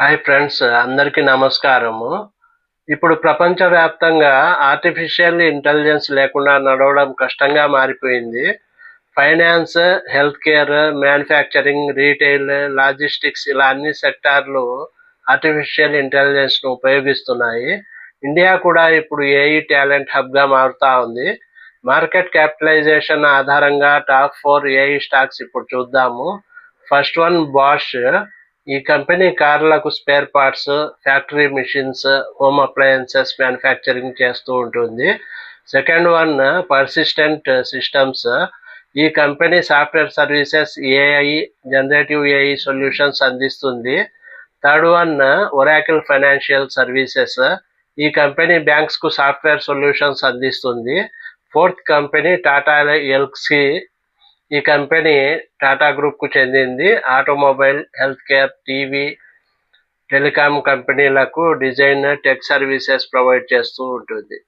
Hi friends అందరికీ నమస్కారము. ఇప్పుడు ప్రపంచవ్యాప్తంగా ఆర్టిఫిషియల్ ఇంటెలిజెన్స్ లేకుండా నడవడం కష్టంగా మారిపోయింది. Finance health care manufacturing retail logistics ఇలా అన్ని సెక్టార్లు ఆర్టిఫిషియల్ ఇంటెలిజెన్స్ను ఉపయోగిస్తున్నాయి. ఇండియా కూడా ఇప్పుడు ఏఈ టాలెంట్ హబ్గా మారుతా ఉంది. మార్కెట్ క్యాపిటలైజేషన్ ఆధారంగా టాప్ ఫోర్ ఏఈ స్టాక్స్ ఇప్పుడు చూద్దాము. ఫస్ట్ వన్ బాష్ ఈ company కార్లకు spare parts factory machines home appliances manufacturing చేస్తూ ఉంటుంది. సెకండ్ వన్ పర్సిస్టెంట్ సిస్టమ్స్ ఈ company software services AI generative AI solutions అందిస్తుంది. Third one Oracle Financial Services ఈ company బ్యాంక్స్కు software solutions అందిస్తుంది. ఫోర్త్ కంపెనీ టాటా ఎల్క్సీ ఈ company Tata గ్రూప్కు చెందింది. Automobile health care TV telecom కంపెనీలకు డిజైన్ టెక్ సర్వీసెస్ ప్రొవైడ్ చేస్తూ ఉంటుంది.